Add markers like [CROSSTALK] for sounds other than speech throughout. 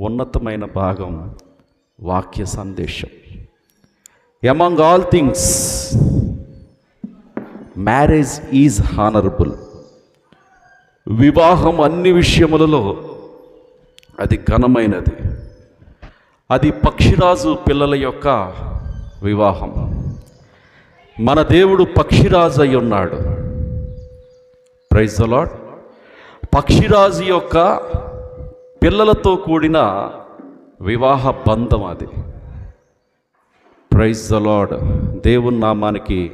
ఉన్నతమైన భాగం వాక్య సందేశం. Among all things marriage is honourable వివాహం అన్ని విషయములలో అది ఘనమైనది. అది పక్షిరాజు పిల్లల యొక్క వివాహం. మన దేవుడు పక్షిరాజు అయి ఉన్నాడు ప్రైజ్ అలాడ్ పక్షిరాజు యొక్క పిల్లలతో కూడిన వివాహ బంధం అది. ప్రైజ్ అలాడ్ దేవుని నామానికి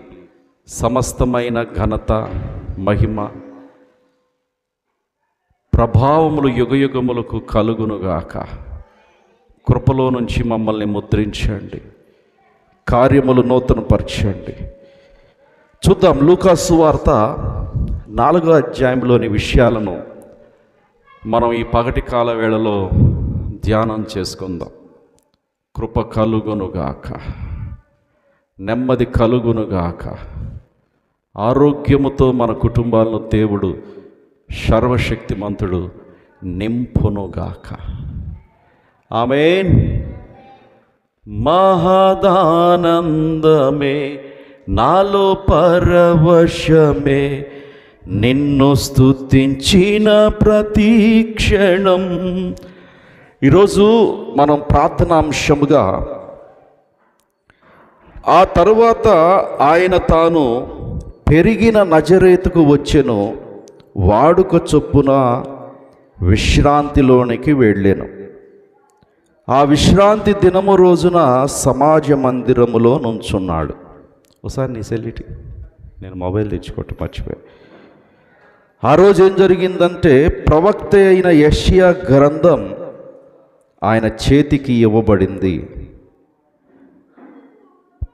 సమస్తమైన ఘనత మహిమ ప్రభావములు యుగయుగములకు కలుగునుగాక. కృపలో నుంచి మమ్మల్ని ముద్రించండి. కార్యములు నూతనపరచండి. చూద్దాం లూకాసు వార్త నాలుగో అధ్యాయంలోని విషయాలను మనం ఈ పగటి కాల వేళలో ధ్యానం చేసుకుందాం. కృప కలుగునుగాక. నెమ్మది కలుగునుగాక. ఆరోగ్యముతో మన కుటుంబాలను దేవుడు సర్వశక్తిమంతుడు నింపునుగాక. ఆమెన్. మహదానందమే నాలో పరవశమే నిన్ను స్తుతించిన ప్రతి క్షణం. ఈరోజు మనం ప్రార్థనాంశముగా ఆ తరువాత ఆయన తాను పెరిగిన నజరేతుకు వచ్చెను వాడుక చొప్పున విశ్రాంతిలోనికి వెళ్ళాను. ఆ విశ్రాంతి దినము రోజున సమాజ మందిరములో నుంచున్నాడు. ఒకసారి నీ సెల్లిటి నేను మొబైల్ తెచ్చుకోవటం మర్చిపోయాను ఆ రోజు ఏం జరిగిందంటే ప్రవక్త అయిన యషియా గ్రంథం ఆయన చేతికి ఇవ్వబడింది.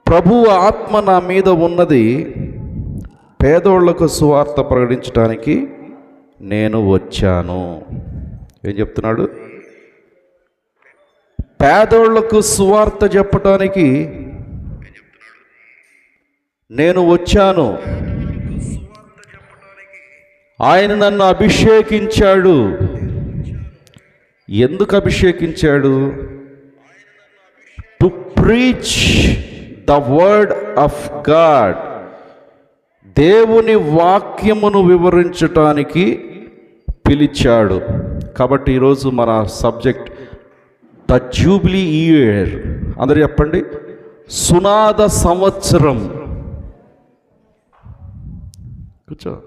ప్రభువు ఆత్మ నా మీద ఉన్నది పేదోళ్ళకు సువార్త ప్రకటించడానికి నేను వచ్చాను. ఏం చెప్తున్నాడు? పేదోళ్ళకు సువార్త చెప్పటానికి నేను వచ్చాను. ఆయన నన్ను అభిషేకించాడు. ఎందుకు అభిషేకించాడు? To preach the word of God దేవుని వాక్యమును వివరించటానికి పిలిచాడు. కాబట్టి ఈరోజు మన సబ్జెక్ట్ ద జూబ్లీ ఇయర్. అందరు చెప్పండి. సునాద సంవత్సరం. కూర్చో.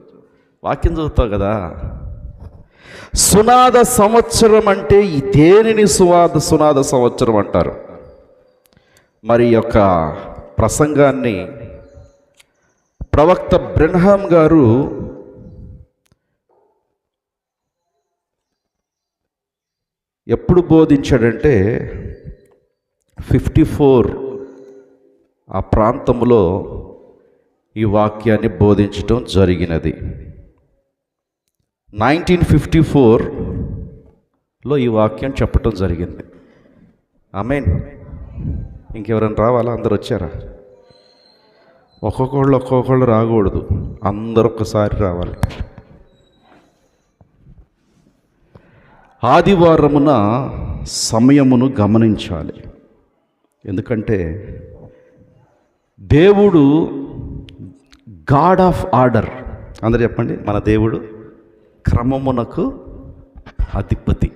వాక్యం చదువుతావు కదా? సునాద సంవత్సరం అంటే ఈ దేనిని సువాద సునాద సంవత్సరం అంటారు? మరి యొక్క ప్రసంగాన్ని ప్రవక్త బ్రెన్హాం గారు ఎప్పుడు బోధించాడంటే ఫిఫ్టీ ఫోర్ ఆ ప్రాంతంలో ఈ వాక్యాన్ని బోధించటం జరిగినది. నైన్టీన్ ఫిఫ్టీ ఫోర్లో ఈ వాక్యం చెప్పటం జరిగింది. మీన్ ఇంకెవరైనా రావాలా? అందరు వచ్చారా? ఒక్కొక్కళ్ళు ఒక్కొక్కళ్ళు రాకూడదు. అందరు ఒక్కసారి రావాలి. ఆదివారమున సమయమును గమనించాలి. ఎందుకంటే దేవుడు గాడ్ ఆఫ్ ఆర్డర్ అందరు చెప్పండి మన దేవుడు క్రమమునకు అధిపతి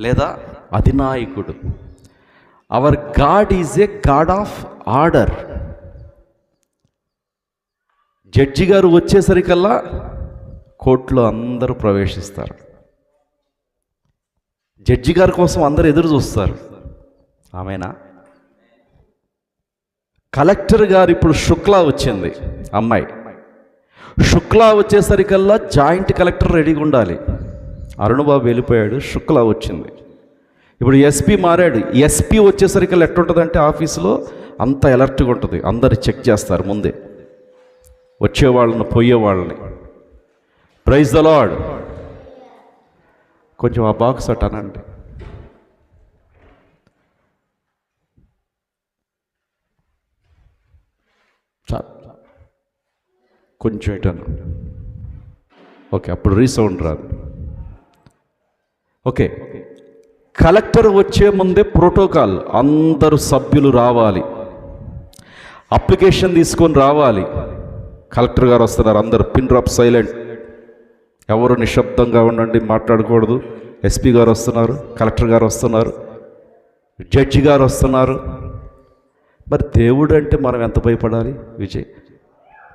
లేదా అధినాయకుడు. Our God is a God of order judge గారు వచ్చేసరికల్లా కోర్టులో అందరూ ప్రవేశిస్తారు. జడ్జి గారి కోసం అందరు ఎదురు చూస్తారు. ఆమెనా? కలెక్టర్ గారు ఇప్పుడు శుక్లా వచ్చింది అమ్మాయి. శుక్లా వచ్చేసరికల్లా జాయింట్ కలెక్టర్ రెడీగా ఉండాలి. అరుణబాబు వెళ్ళిపోయాడు శుక్లా వచ్చింది. ఇప్పుడు ఎస్పీ మారాడు. ఎస్పీ వచ్చేసరికల్లా ఎట్టుంటుందంటే ఆఫీసులో అంత అలర్ట్గా ఉంటుంది. అందరు చెక్ చేస్తారు ముందే. వచ్చేవాళ్ళని పోయేవాళ్ళని. ప్రైజ్ ద లాడ్ కొంచెం ఆ బాక్స్ అటానండి చాలు కొంచెం ఇటను ఓకే అప్పుడు రీసౌండ్ రాదు. ఓకే కలెక్టర్ వచ్చే ముందే ప్రోటోకాల్ అందరు సభ్యులు రావాలి. అప్లికేషన్ తీసుకొని రావాలి. కలెక్టర్ గారు వస్తున్నారు అందరు పిన్ డ్రాప్ సైలెంట్. ఎవరు నిశ్శబ్దంగా ఉండండి మాట్లాడకూడదు. ఎస్పీ గారు వస్తున్నారు కలెక్టర్ గారు వస్తున్నారు జడ్జి గారు వస్తున్నారు. మరి దేవుడు అంటే మనం ఎంత భయపడాలి? విజయ్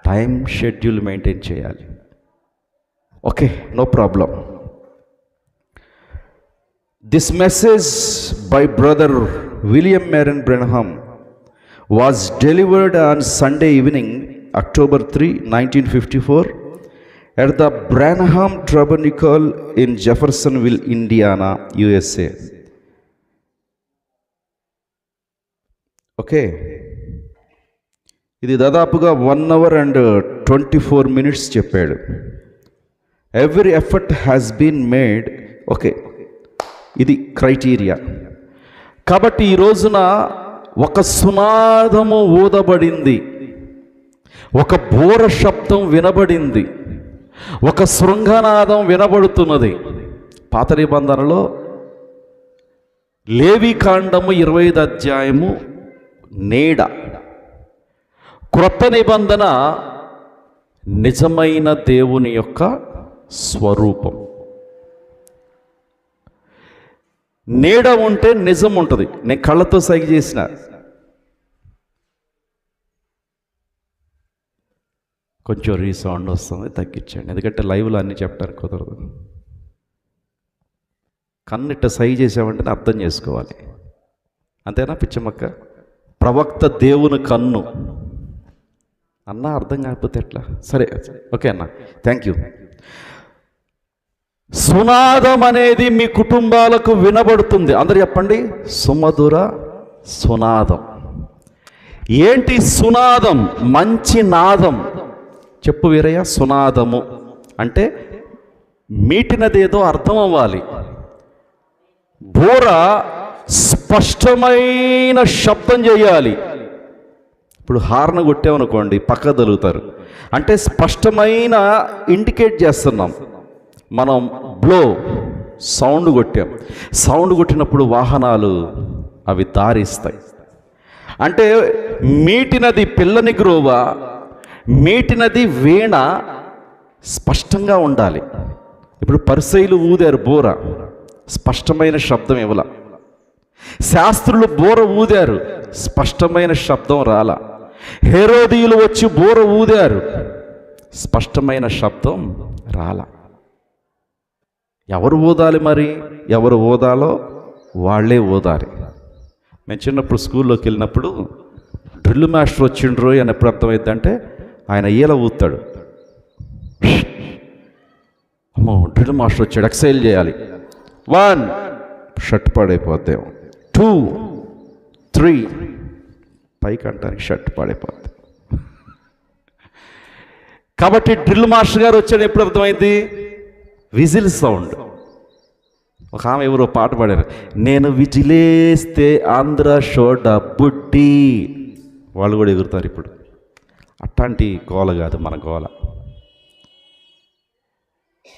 టైం షెడ్యూల్ మెయింటైన్ చేయాలి okay no problem this message by brother William Marrion Branham was delivered on Sunday evening, October 3, 1954, at the Branham Tabernacle in Jeffersonville, Indiana, USA. Okay ఇది దాదాపుగా one hour and twenty four minutes చెప్పాడు. Every effort has been made okay ఇది criteria కాబట్టి ఈ రోజున ఒక సునాదము ఊదబడింది. ఒక బోర శబ్దం వినబడింది. ఒక శృంగనాదం వినబడుతున్నది. పాత నిబంధనలో లేవి కాండము ఇరవై ఐదు అధ్యాయము నీడ. క్రొత్త నిబంధన నిజమైన దేవుని యొక్క స్వరూపం. నీడ ఉంటే నిజం ఉంటుంది. నేను కళ్ళతో సైగ చేసిన. కొంచెం రీసౌండ్ వస్తుంది తగ్గించండి. ఎందుకంటే లైవ్లో అన్నీ చెప్పడానికి కుదరదు. కన్నిట్ట సై చేసామంటే అర్థం చేసుకోవాలి. అంతేనా పిచ్చమ్మక్క ప్రవక్త దేవుని కన్ను. అన్న అర్థం కాకపోతే ఎట్లా? సరే ఓకే అన్న. థ్యాంక్ యూ సునాదం అనేది మీ కుటుంబాలకు వినబడుతుంది. అందరు చెప్పండి. సుమధుర సునాదం. ఏంటి సునాదం? మంచి నాదం. చెప్పు వీరయ్య సునాదము. అంటే మీటినదేదో అర్థం అవ్వాలి బోర స్పష్టమైన శబ్దం చేయాలి. ఇప్పుడు హార్న్ కొట్టామనుకోండి పక్క తలుగుతారు అంటే స్పష్టమైన ఇండికేట్ చేస్తున్నాం. మనం బ్లో సౌండ్ కొట్టాం. సౌండ్ కొట్టినప్పుడు వాహనాలు అవి దారిస్తాయి. అంటే మీటినది పిల్లని గ్రోవ మీటినది వీణ స్పష్టంగా ఉండాలి. ఇప్పుడు పరిసైలు ఊదారు బోర స్పష్టమైన శబ్దం ఇవ్వల. శాస్త్రులు బోర ఊదారు స్పష్టమైన శబ్దం రాల. హేరోదీయులు వచ్చి బోర ఊదారు. స్పష్టమైన శబ్దం రాల. ఎవరు ఊదాలి మరి? ఎవరు ఊదాలో? వాళ్ళే ఊదాలి. మేము చిన్నప్పుడు స్కూల్లోకి వెళ్ళినప్పుడు డ్రిల్ మాస్టర్ వచ్చిండ్రు అని ఎప్పుడు అర్థమైందంటే ఆయన ఈల ఊతాడు. అమ్మో డ్రిల్ మాస్టర్ వచ్చాడు ఎక్సైల్ చేయాలి. వన్. షర్ట్ పాడైపోద్దేమో. టూ. త్రీ. పైకి అంటానికి షర్ట్ పాడైపోతుంది కాబట్టి డ్రిల్ మాస్టర్ గారు వచ్చాడు ఎప్పుడు అర్థమైంది? Whistle sound. ఒక ఆమె ఎవరో పాట పాడారు నేను విజిలేస్తే ఆంధ్ర షోడ బుడ్డి. వాళ్ళు కూడా ఎగురుతారు ఇప్పుడు. అట్లాంటి గోల కాదు మన గోల.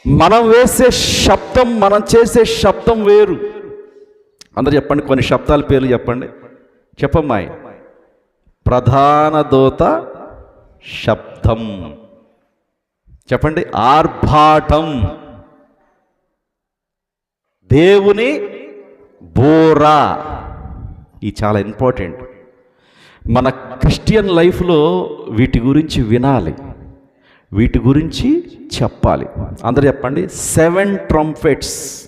మనం వేసే శబ్దం మనం చేసే శబ్దం వేరు. అందరు చెప్పండి కొన్ని శబ్దాల పేర్లు చెప్పండి. చెప్పమ్మాయి ప్రధాన దూత శబ్దం. చెప్పండి ఆర్భాటం. దేవుని బోరా. ఇది చాలా ఇంపార్టెంట్. మన క్రిస్టియన్ లైఫ్లో వీటి గురించి వినాలి. వీటి గురించి చెప్పాలి. అందరు చెప్పండి సెవెన్ ట్రంఫెట్స్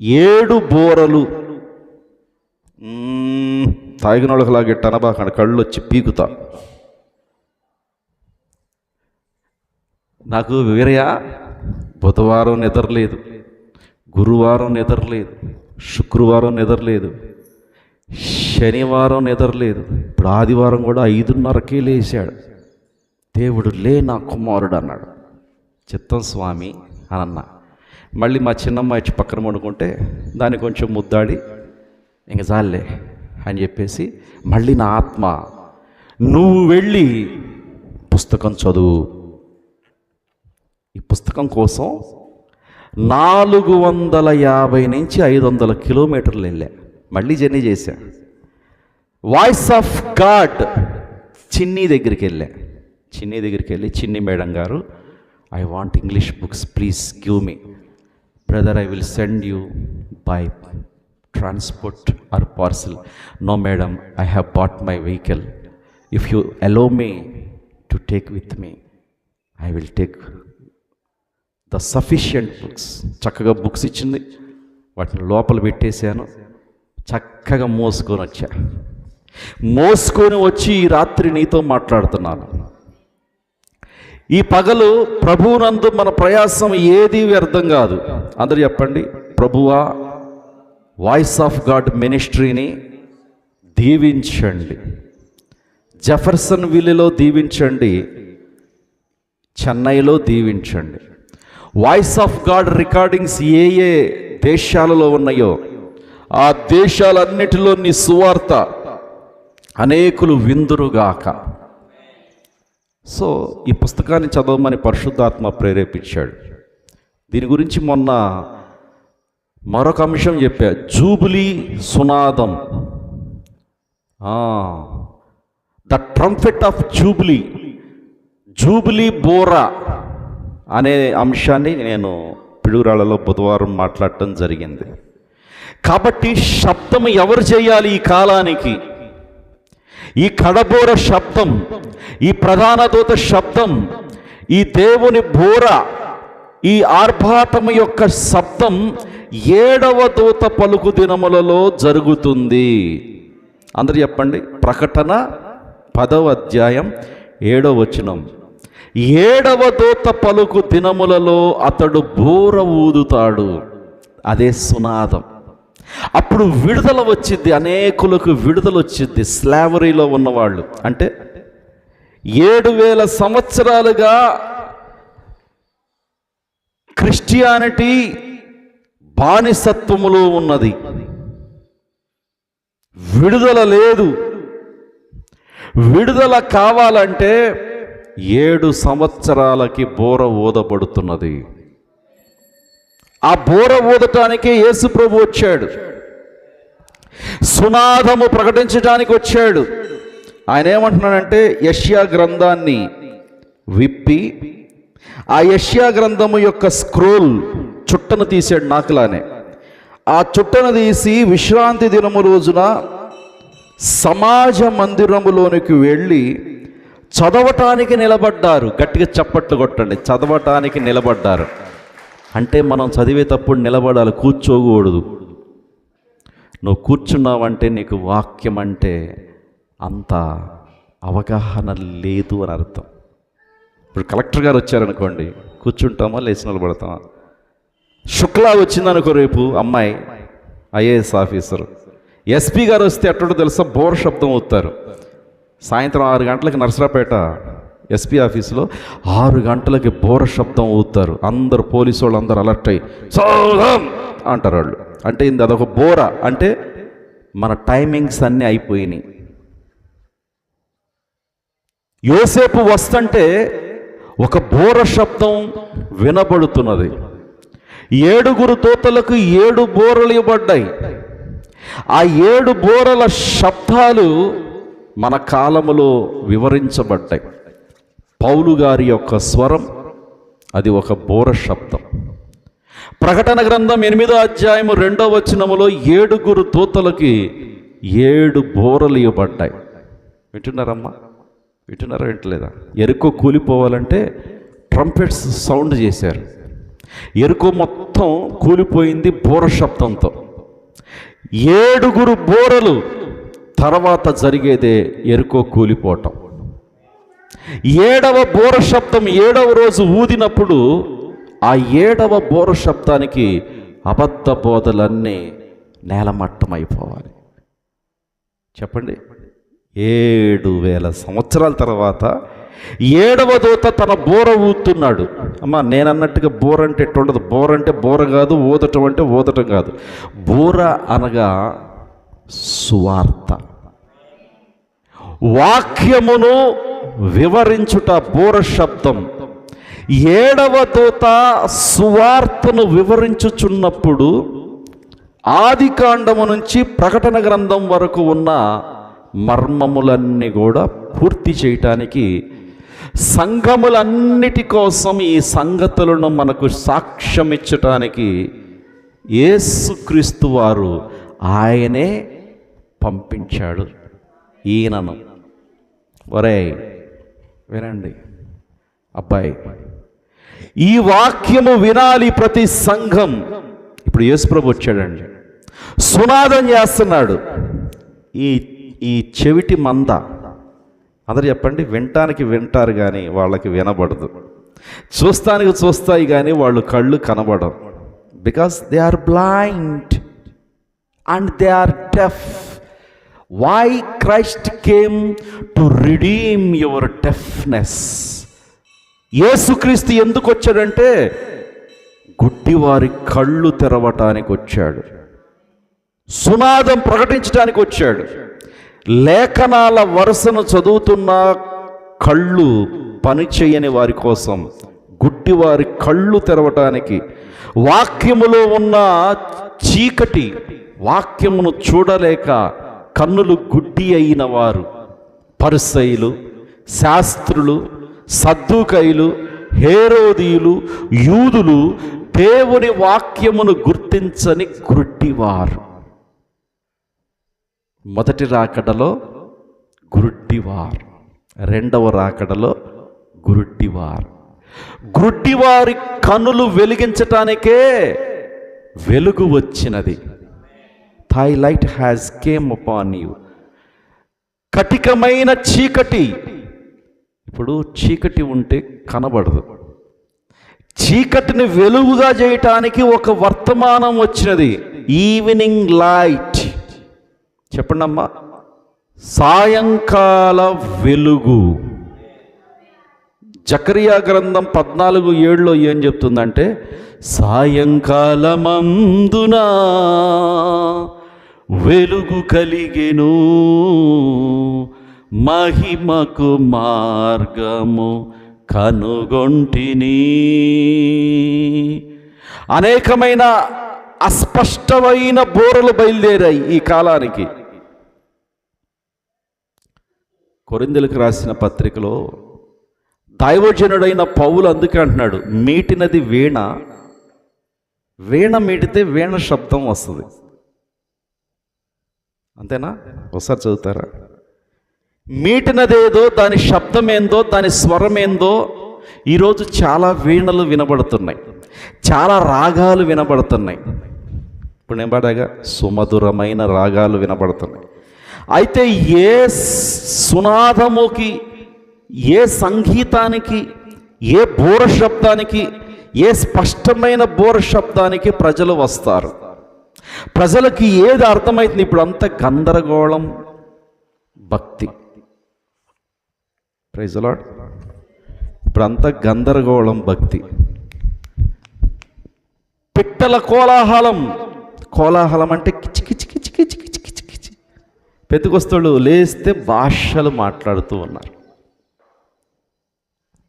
ఏడు బోరలు. తాగిన వాళ్ళకి టనబాకండి కళ్ళు వచ్చి పీకుతా నాకు వీరయ్య బుధవారం నిద్రలేదు గురువారం నిద్రలేదు శుక్రవారం నిద్రలేదు శనివారం నిద్రలేదు ఇప్పుడు ఆదివారం కూడా ఐదున్నరకే లేచాడు దేవుడు లే నా కుమారుడు అన్నాడు చిత్తం స్వామి అని అన్నా మళ్ళీ మా చిన్నమ్మ వచ్చి పక్కన పడుకుంటే దాన్ని కొంచెం ముద్దాడి ఇంక చాలే అని చెప్పేసి మళ్ళీ నా ఆత్మ నువ్వు వెళ్ళి పుస్తకం చదువు. ఈ పుస్తకం కోసం నాలుగు వందల యాభై నుంచి ఐదు వందల కిలోమీటర్లు వెళ్ళా. మళ్ళీ జర్నీ చేశా. వాయిస్ ఆఫ్ గాడ్ చిన్ని దగ్గరికి వెళ్ళా. చిన్ని దగ్గరికి వెళ్ళి చిన్ని మేడం గారు I want English books please give me. Brother I will send you by transport or parcel no madam I have bought my vehicle if you allow me to take with me I will take the sufficient books చక్కగా books ఇచ్చింది. వాటిని లోపల పెట్టేశాను. చక్కగా మోసుకొని వచ్చా. మోసుకొని వచ్చి ఈ రాత్రి నీతో మాట్లాడుతున్నాను. ఈ పగలు ప్రభువునందు మన ప్రయాసం ఏది వ్యర్థం కాదు. అందరు చెప్పండి ప్రభువా వాయిస్ ఆఫ్ గాడ్ మినిస్ట్రీని దీవించండి. జెఫర్సన్ విల్లులో దీవించండి. చెన్నైలో దీవించండి. వాయిస్ ఆఫ్ గాడ్ రికార్డింగ్స్ ఏ ఏ దేశాలలో ఉన్నాయో ఆ దేశాలన్నిటిలో నీ సువార్త అనేకులు విందురుగాక. సో ఈ పుస్తకాన్ని చదవమని పరిశుద్ధాత్మ ప్రేరేపించాడు. దీని గురించి మొన్న మరొక అంశం చెప్పా. Jubilee సునాదం. The trumpet of jubilee. Jubilee Bora అనే అంశాన్ని నేను పిడుగురాళ్ళలో బుధవారం మాట్లాడటం జరిగింది. కాబట్టి శబ్దం ఎవరు చేయాలి ఈ కాలానికి? ఈ కడబోర శబ్దం ఈ ప్రధాన దూత శబ్దం ఈ దేవుని బోర ఈ ఆర్భాటం యొక్క శబ్దం ఏడవ దూత పలుకు దినములలో జరుగుతుంది. అందరు చెప్పండి. ప్రకటన పదవ అధ్యాయం ఏడవ వచనం. ఏడవ దూత పలుకు దినములలో అతడు బోర ఊదుతాడు. అదే సునాదం. అప్పుడు విడుదల వచ్చింది. అనేకులకు విడుదల వచ్చింది. స్లావరీలో ఉన్నవాళ్ళు. అంటే ఏడు వేల సంవత్సరాలుగా క్రిస్టియానిటీ బానిసత్వములో ఉన్నది. విడుదల లేదు. విడుదల కావాలంటే ఏడు సంవత్సరాలకి బోర ఊదబడుతున్నది. ఆ బోర ఊదటానికే యేసు ప్రభు వచ్చాడు. సునాదము ప్రకటించడానికి వచ్చాడు. ఆయన ఏమంటున్నాడంటే యష్యా గ్రంథాన్ని విప్పి ఆ యష్యా గ్రంథము యొక్క స్క్రోల్ చుట్టను తీసాడు నాకులానే. ఆ చుట్టను తీసి విశ్రాంతి దినము రోజున సమాజ మందిరములోనికి వెళ్ళి చదవటానికి నిలబడ్డారు. గట్టిగా చప్పట్లు కొట్టండి. చదవటానికి నిలబడ్డారు. అంటే మనం చదివేటప్పుడు నిలబడాలి కూర్చోకూడదు. నువ్వు కూర్చున్నావంటే నీకు వాక్యం అంటే అంత అవగాహన లేదు అని అర్థం. ఇప్పుడు కలెక్టర్ గారు వచ్చారనుకోండి కూర్చుంటామా లేచి నిలబడతామా? శుక్లా వచ్చిందనుకో రేపు అమ్మాయి ఐఏఎస్ ఆఫీసర్. ఎస్పీ గారు వస్తే ఎట్టడో తెలుసా? బోర్ శబ్దం అవుతారు సాయంత్రం ఆరు గంటలకు నర్సరాపేట ఎస్పీ ఆఫీసులో ఆరు గంటలకి బోర శబ్దం ఊతారు. అందరు పోలీసు వాళ్ళు అందరు అలర్ట్ అయ్యి సోదం అంటారు వాళ్ళు. అంటే ఇది అదొక బోర. అంటే మన టైమింగ్స్ అన్నీ అయిపోయినాయి. యోసేపు వస్తుంటే ఒక బోర శబ్దం వినబడుతున్నది. ఏడుగురు తోతలకు ఏడు బోరలు ఇవ్వబడ్డాయి. ఆ ఏడు బోరల శబ్దాలు మన కాలములో వివరించబడ్డాయి. పౌలు గారి యొక్క స్వరం అది ఒక బోర శబ్దం. ప్రకటన గ్రంథం ఎనిమిదో అధ్యాయము రెండో వచనములో ఏడుగురు తోతలకి ఏడు బోరలు ఇవ్వబడ్డాయి. వింటున్నారమ్మా? వింటున్నారా వింటలేదా? ఎరుకో కూలిపోవాలంటే ట్రంపెట్స్ సౌండ్ చేశారు. ఎరుకో మొత్తం కూలిపోయింది బోర శబ్దంతో. ఏడుగురు బోరలు తర్వాత జరిగేదే ఎరుకో కూలిపోవటం. ఏడవ బోర శబ్దం ఏడవ రోజు ఊదినప్పుడు ఆ ఏడవ బోర శబ్దానికి అబద్ధ బోధలన్నీ నేలమట్టం అయిపోవాలి. చెప్పండి. ఏడు వేల సంవత్సరాల తర్వాత ఏడవ దూత తన బోర ఊతున్నాడు అమ్మ నేనన్నట్టుగా బోర అంటే ఎట్టుండదు బోర అంటే బోర కాదు ఊదటం అంటే ఊదటం కాదు. బోర అనగా సువార్త. వాక్యమును వివరించుట బోర శబ్దం. ఏడవ దూత సువార్తను వివరించుచున్నప్పుడు ఆది కాండము నుంచి ప్రకటన గ్రంథం వరకు ఉన్న మర్మములన్నీ కూడా పూర్తి చేయటానికి సంఘములన్నిటి కోసం ఈ సంగతులను మనకు సాక్ష్యం ఇచ్చటానికి యేసుక్రీస్తు వారు ఆయనే పంపించాడు. ఈయనను. ఒరే వినండి. అబ్బాయి ఈ వాక్యము వినాలి ప్రతి సంఘం. ఇప్పుడు యేసుప్రభు వచ్చాడండి. సునాదం చేస్తున్నాడు. ఈ ఈ చెవిటి మంద అందరు చెప్పండి వినటానికి వింటారు కానీ వాళ్ళకి వినబడదు. చూస్తానికి చూస్తాయి కానీ వాళ్ళు కళ్ళు కనబడవు. Because they are blind and they are deaf why Christ came to redeem your deafness యేసుక్రీస్తు ఎందుకు వచ్చాడంటే గుడ్డివారి కళ్ళు తెరవటానికి వచ్చాడు. సునాదం ప్రకటించడానికి వచ్చాడు. లేఖనాల వరుసను చదువుతున్న కళ్ళు పనిచేయని వారి కోసం గుడ్డివారి కళ్ళు తెరవటానికి వాక్యములో ఉన్న చీకటి వాక్యమును చూడలేక కన్నులు గుడ్డి అయిన వారు పరిసైలు శాస్త్రులు సద్దుకైలు హేరోదీయులు యూదులు దేవుని వాక్యమును గుర్తించని గుడ్డివారు. మొదటి రాకడలో గురుడ్డివార్. రెండవ రాకడలో గురుడ్డివార్. గుడ్డివారి కనులు వెలిగించటానికే వెలుగు వచ్చినది. Thy light has come upon you కటికమైన చీకటి. ఇప్పుడు చీకటి ఉంటే కనబడదు. చీకటిని వెలుగుగా చేయటానికి ఒక వర్తమానం వచ్చినది. ఈవినింగ్ లైట్ చెప్పండమ్మా. సాయంకాల వెలుగు. జకరియా గ్రంథం పద్నాలుగు ఏడులో ఏం చెప్తుందంటే సాయంకాలమందున వెలుగు కలిగెను. మహిమకు మార్గము కనుగొంటిని. అనేకమైన అస్పష్టమైన బోరలు బయలుదేరాయి ఈ కాలానికి. కొరిందులకు రాసిన పత్రికలో దైవజనుడైన పౌలు అందుకే అంటున్నాడు మీటినది వీణ వీణ మీటితే వీణ శబ్దం వస్తుంది. అంతేనా? ఒకసారి చదువుతారా? మీటినదేదో దాని శబ్దం ఏందో దాని స్వరం ఏందో ఈరోజు చాలా వీణలు వినబడుతున్నాయి చాలా రాగాలు వినబడుతున్నాయి. ఇప్పుడు నేను పాడాగా సుమధురమైన రాగాలు వినబడుతున్నాయి. అయితే ఏ సునాదముకి ఏ సంగీతానికి ఏ బోర శబ్దానికి ఏ స్పష్టమైన బోర శబ్దానికి ప్రజలు వస్తారు. ప్రజలకి ఏది అర్థమవుతుంది ఇప్పుడు అంత గందరగోళం భక్తి. ప్రైజ్ ఇప్పుడు అంత గందరగోళం భక్తి. పిట్టల కోలాహలం. కోలాహలం అంటే కిచి కిచి కిచి కిచి కిచి పెద్దకొస్తోళ్ళు లేస్తే భాషలు మాట్లాడుతూ ఉన్నారు.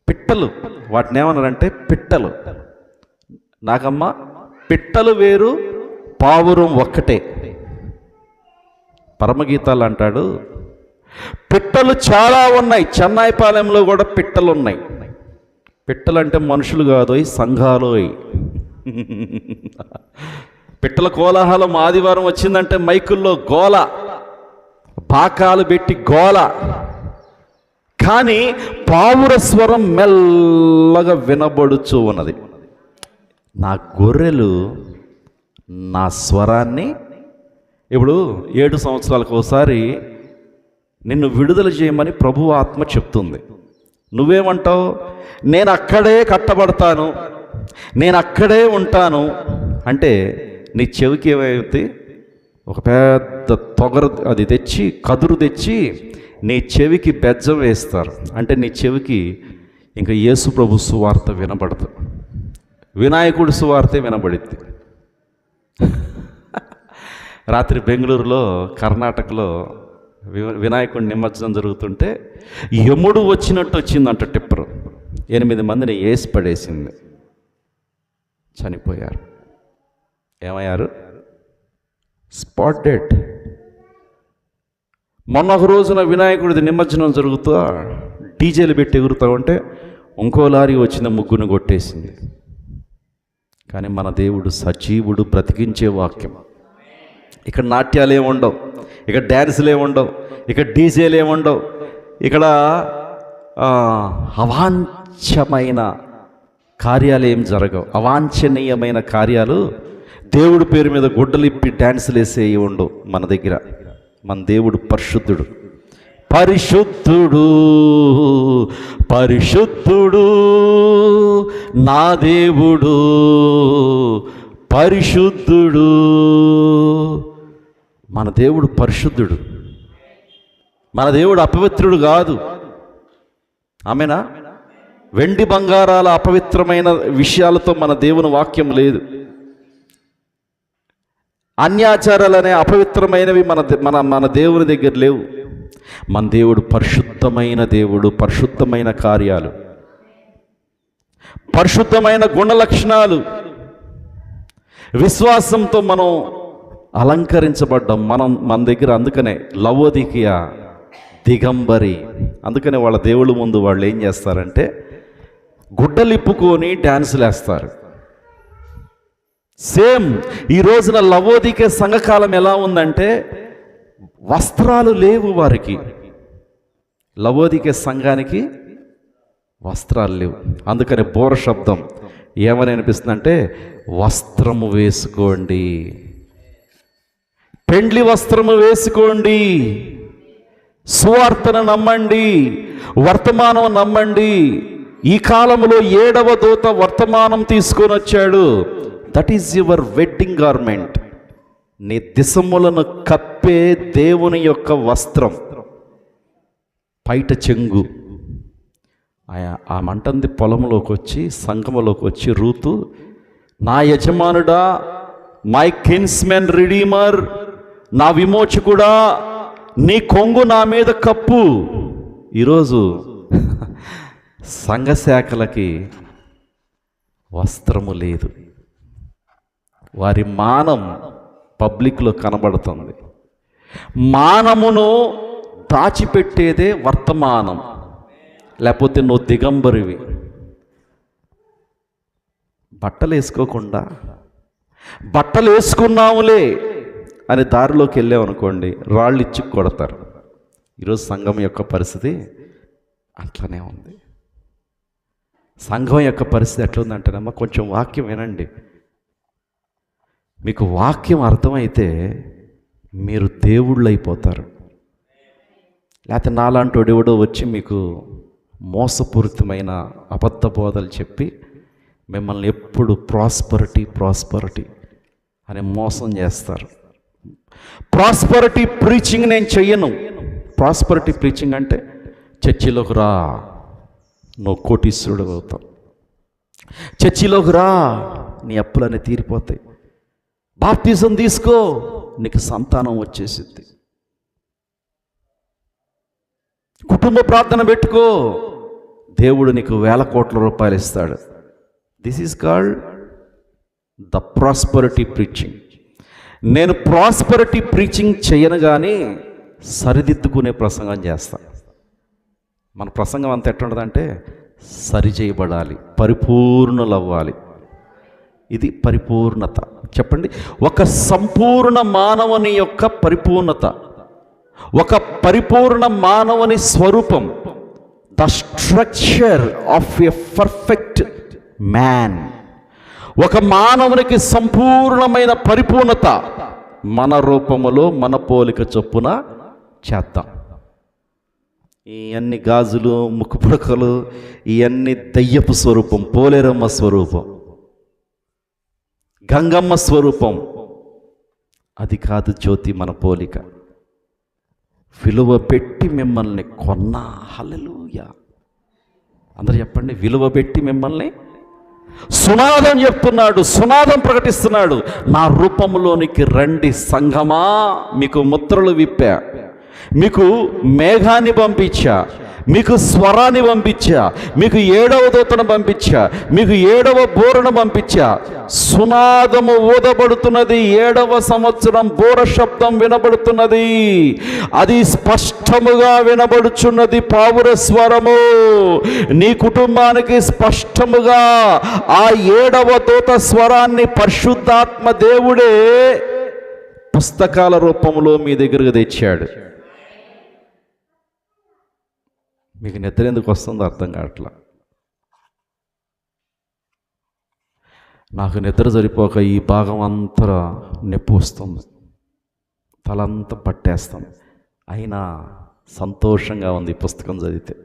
పిట్టలు వాటిని ఏమన్నారంటే పిట్టలు. నాకమ్మ పిట్టలు వేరు పావురం ఒక్కటే. పరమగీతాలు అంటాడు పిట్టలు చాలా ఉన్నాయి. చెన్నాయిపాలెంలో కూడా పిట్టలు ఉన్నాయి పిట్టలు అంటే మనుషులు కాదు ఈ సంఘాలు పిట్టల కోలాహలం ఆదివారం వచ్చిందంటే మైకుల్లో గోల. పాకాలు పెట్టి గోల. కానీ పావుర స్వరం మెల్లగా వినబడుచు ఉన్నది. నా గొర్రెలు నా స్వరాన్ని ఇప్పుడు ఏడు సంవత్సరాలకు ఒకసారి నిన్ను విడుదల చేయమని ప్రభు ఆత్మ చెప్తుంది. నువ్వేమంటావు? నేను అక్కడే కట్టబడతాను. నేను అక్కడే ఉంటాను. అంటే నీ చెవికి ఏమైంది? ఒక పెద్ద తొగరు అది తెచ్చి కదురు తెచ్చి నీ చెవికి బెజ్జం వేస్తారు. అంటే నీ చెవికి ఇంకా యేసు ప్రభు సువార్త వినబడదు. వినాయకుడి సువార్తే వినబడిద్ది. [LAUGHS] రాత్రి బెంగళూరులో కర్ణాటకలో వి- వినాయకుడి నిమజ్జనం జరుగుతుంటే యముడు వచ్చినట్టు వచ్చిందంట టిప్పరు. ఎనిమిది మందిని వేసి పడేసింది. చనిపోయారు. ఏమయ్యారు? స్పాట్ డెడ్ మొన్న ఒక రోజున వినాయకుడిది నిమజ్జనం జరుగుతూ డీజేలు పెట్టి ఎగురుతా ఉంటే ఇంకో లారీ వచ్చిన ముగ్గును కొట్టేసింది. కానీ మన దేవుడు సజీవుడు బ్రతికించే వాక్యం. ఇక్కడ నాట్యాలు ఏముండవు ఇక్కడ డ్యాన్సులు ఏముండవు ఉండవు ఇక్కడ డీజేలు ఏముండవు ఉండవు ఇక్కడ అవాంఛమైన కార్యాలు ఏం జరగవు. అవాంఛనీయమైన కార్యాలు దేవుడి పేరు మీద గుడ్డలిప్పి డ్యాన్సులు వేసేవి ఉండవు మన దగ్గర. మన దేవుడు పరిశుద్ధుడు. పరిశుద్ధుడు పరిశుద్ధుడు నా దేవుడు పరిశుద్ధుడు మన దేవుడు పరిశుద్ధుడు. మన దేవుడు అపవిత్రుడు కాదు. ఆమెనా? వెండి బంగారాల అపవిత్రమైన విషయాలతో మన దేవుని వాక్యం లేదు. అన్యాచారాలు అనే అపవిత్రమైనవి మన మన మన దేవుని దగ్గర లేవు. మన దేవుడు పరిశుద్ధమైన దేవుడు పరిశుద్ధమైన కార్యాలు. పరిశుద్ధమైన గుణ లక్షణాలు విశ్వాసంతో మనం అలంకరించబడ్డం మనం మన దగ్గర అందుకనే లవోదికియ దిగంబరి. అందుకనే వాళ్ళ దేవుళ్ళ ముందు వాళ్ళు ఏం చేస్తారంటే గుడ్డలిప్పుకొని డ్యాన్సులు వేస్తారు సేమ్ ఈ రోజున లవోదికే సంఘకాలం ఎలా ఉందంటే వస్త్రాలు లేవు వారికి. లవోదికే సంఘానికి వస్త్రాలు లేవు. అందుకని బోర శబ్దం ఏమని అనిపిస్తుందంటే వస్త్రము వేసుకోండి. పెండ్లి వస్త్రము వేసుకోండి. సువార్తను నమ్మండి. వర్తమానం నమ్మండి. ఈ కాలంలో ఏడవ దూత వర్తమానం తీసుకొని వచ్చాడు. That is your wedding garment నీ దిశములను కప్పే దేవుని యొక్క వస్త్రం. పైట చెంగు. ఆయా ఆ మంటంది పొలంలోకి వచ్చి సంఘములోకి వచ్చి రూతు నా యజమానుడా మై కిన్స్మెన్ రిడీమర్ నా విమోచకుడా నీ కొంగు నా మీద కప్పు. ఈరోజు [LAUGHS] సంఘశాఖలకి వస్త్రము లేదు. వారి మానం పబ్లిక్లో కనబడుతుంది. మానమును దాచిపెట్టేదే వర్తమానం లేకపోతే నువ్వు దిగంబరివి. బట్టలు వేసుకోకుండా బట్టలు వేసుకున్నాములే అని దారిలోకి వెళ్ళామనుకోండి రాళ్ళు ఇచ్చి కొడతారు. ఈరోజు సంఘం యొక్క పరిస్థితి అట్లనే ఉంది. సంఘం యొక్క పరిస్థితి ఎట్లుందంటేనమ్మా కొంచెం వాక్యం వినండి. మీకు వాక్యం అర్థమైతే మీరు దేవుళ్ళు అయిపోతారు లేకపోతే నాలాంటి ఎవడో వచ్చి మీకు మోసపూరితమైన అబద్ధ బోధలు చెప్పి మిమ్మల్ని ఎప్పుడు ప్రాస్పరిటీ ప్రాస్పరిటీ అని మోసం చేస్తారు. ప్రాస్పరిటీ ప్రీచింగ్ నేను చెయ్యను. ప్రాస్పరిటీ ప్రీచింగ్ అంటే చర్చిలోకి రా నువ్వు కోటీశ్వరుడు అవుతావు. చర్చిలోకి రా నీ అప్పులన్నీ తీరిపోతాయి. బాప్తిజం తీసుకో. నీకు సంతానం వచ్చేసింది కుటుంబ ప్రార్థన పెట్టుకో. దేవుడు నీకు వేల కోట్ల రూపాయలు ఇస్తాడు. This is called the prosperity preaching నేను ప్రాస్పరిటీ ప్రీచింగ్ చేయను కానీ సరిదిద్దుకునే ప్రసంగం చేస్తా. మన ప్రసంగం అంత ఎట్టుండదంటే సరి చేయబడాలి పరిపూర్ణులు అవ్వాలి ఇది పరిపూర్ణత. చెప్పండి. ఒక సంపూర్ణ మానవుని యొక్క పరిపూర్ణత ఒక పరిపూర్ణ మానవుని స్వరూపం the structure of a perfect man ఒక మానవునికి సంపూర్ణమైన పరిపూర్ణత మన రూపములో మన పోలిక చొప్పున చేద్దాం. ఇవన్నీ గాజులు ముక్కు పుడకలు ఇవన్నీ దయ్యపు స్వరూపం పోలేరమ్మ స్వరూపం గంగమ్మ స్వరూపం. అది కాదు జ్యోతి మన పోలిక. విలువ పెట్టి మిమ్మల్ని కొన్నా. హల్లెలూయ. అందరు చెప్పండి విలువ పెట్టి మిమ్మల్ని సునాదం చెప్తున్నాడు సునాదం ప్రకటిస్తున్నాడు. నా రూపంలోనికి రండి సంఘమా మీకు ముద్రలు విప్పా. మీకు మేఘాన్ని పంపించా. మీకు స్వరాన్ని పంపించా మీకు ఏడవ దూతను పంపించా మీకు ఏడవ బోరను పంపించా. సునాదము ఊదబడుతున్నది ఏడవ సంవత్సరం బోర శబ్దం వినబడుతున్నది. అది స్పష్టముగా వినబడుచున్నది పావుర స్వరము. నీ కుటుంబానికి స్పష్టముగా ఆ ఏడవ దూత స్వరాన్ని పరిశుద్ధాత్మ దేవుడే పుస్తకాల రూపంలో మీ దగ్గరకు తెచ్చాడు. మీకు నిద్ర ఎందుకు వస్తుందో అర్థం కావట్లా. నాకు నిద్ర సరిపోక ఈ భాగం అంతా నొప్పి వస్తుంది. తలంతా పట్టేస్తాం. అయినా సంతోషంగా ఉంది ఈ పుస్తకం చదివితే.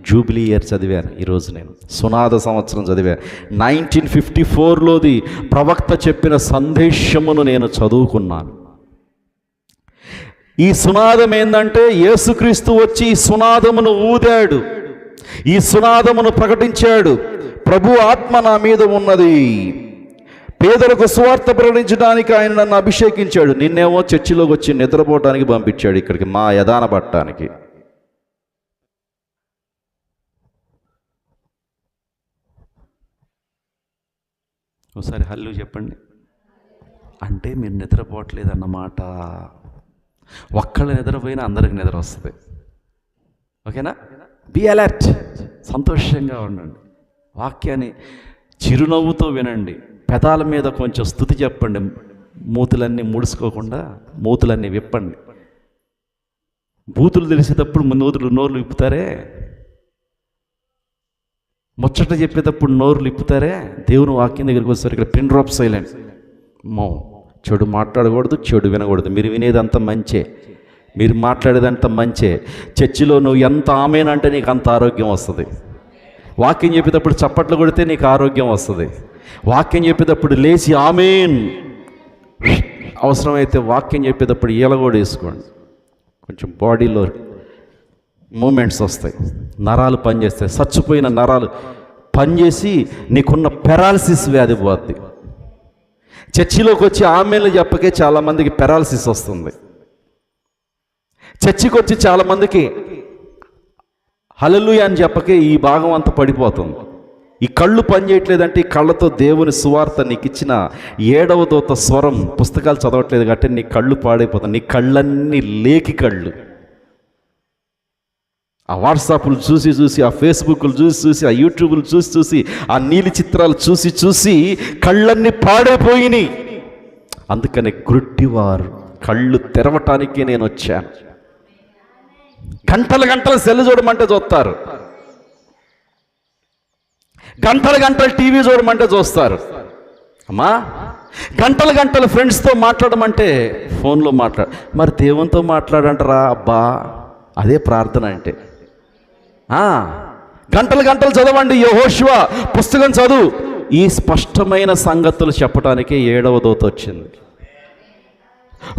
జూబిలీ ఇయర్ చదివాను ఈరోజు నేను. సునాద సంవత్సరం చదివాను. నైన్టీన్ ఫిఫ్టీ ఫోర్లోది ప్రవక్త చెప్పిన సందేశమును నేను చదువుకున్నాను. ఈ సునాదం ఏంటంటే యేసుక్రీస్తు వచ్చి ఈ సునాదమును ఊదాడు. ఈ సునాదమును ప్రకటించాడు. ప్రభు ఆత్మ నా మీద ఉన్నది. పేదలకు స్వార్థ ప్రకటించడానికి ఆయన నన్ను అభిషేకించాడు. నిన్నేమో చర్చిలోకి వచ్చి నిద్రపోవటానికి పంపించాడు ఇక్కడికి మా యదాన పట్టడానికి ఒకసారి హల్లు చెప్పండి. అంటే మీరు నిద్రపోవట్లేదు అన్నమాట ఒక్కళ్ళు నిద్రపోయినా అందరికి నిద్ర వస్తుంది. ఓకేనా? బి అలర్ట్ సంతోషంగా ఉండండి. వాక్యాన్ని చిరునవ్వుతో వినండి. పెదాల మీద కొంచెం స్థుతి చెప్పండి. మూతులన్నీ ముడుచుకోకుండా మూతులన్నీ విప్పండి. బూతులు తెలిసేటప్పుడు నోతులు నోర్లు విప్పుతారే? ముచ్చట చెప్పేటప్పుడు నోరులు ఇప్పుతారే దేవుని వాక్యం దగ్గరికి వస్తారు ఇక్కడ పిన్ డ్రాప్ సైలెంట్ మౌన్ చెడు మాట్లాడకూడదు చెడు వినకూడదు. మీరు వినేదంతా మంచే. మీరు మాట్లాడేదంతా మంచే. చర్చిలో నువ్వు ఎంత ఆమెనంటే నీకు అంత ఆరోగ్యం వస్తుంది. వాక్యం చెప్పేటప్పుడు చప్పట్లు కొడితే నీకు ఆరోగ్యం వస్తుంది. వాక్యం చెప్పేటప్పుడు లేచి ఆమెన్. అవసరమైతే వాక్యం చెప్పేటప్పుడు ఈల కూడా వేసుకోండి. కొంచెం బాడీలో మూమెంట్స్ వస్తాయి. నరాలు పనిచేస్తాయి. చచ్చిపోయిన నరాలు పనిచేసి నీకున్న పెరాలసిస్ వ్యాధి పోద్ది. చర్చిలోకి వచ్చి ఆమెలు చెప్పకే చాలామందికి పెరాలసిస్ వస్తుంది. చర్చికి వచ్చి చాలామందికి హలలుయ అని చెప్పకే ఈ భాగం అంతా పడిపోతుంది. ఈ కళ్ళు పనిచేయట్లేదంటే ఈ కళ్ళతో దేవుని సువార్త నీకు ఇచ్చిన ఏడవ దూత స్వరం పుస్తకాలు చదవట్లేదు కాబట్టి నీ కళ్ళు పాడైపోతాయి. నీ కళ్ళన్నీ లేకి కళ్ళు. ఆ వాట్సాప్లు చూసి చూసి ఆ ఫేస్బుక్లు చూసి చూసి ఆ యూట్యూబ్లు చూసి చూసి ఆ నీలి చిత్రాలు చూసి చూసి కళ్ళన్నీ పాడైపోయినాయి. అందుకనే గుడ్డివారు కళ్ళు తెరవటానికి నేను వచ్చాను గంటలు గంటలు సెల్ చూడమంటే చూస్తారు. గంటలు గంటలు టీవీ చూడమంటే చూస్తారు. అమ్మా గంటలు గంటలు ఫ్రెండ్స్తో మాట్లాడమంటే ఫోన్లో మాట్లాడ మరి దేవునితో మాట్లాడంటారా? అబ్బా అదే ప్రార్థన అంటే. గంటలు గంటలు చదవండి యహోశివ పుస్తకం చదువు. ఈ స్పష్టమైన సంగతులు చెప్పడానికి ఏడవ దోత వచ్చింది.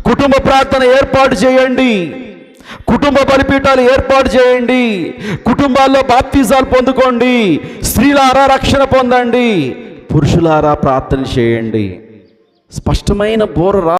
కుటుంబ ప్రార్థన ఏర్పాటు చేయండి. కుటుంబ బలిపీఠాలు ఏర్పాటు చేయండి. కుటుంబాల్లో బాప్తిజాలు పొందుకోండి. స్త్రీలారా రక్షణ పొందండి. పురుషులారా ప్రార్థన చేయండి. స్పష్టమైన బోర రా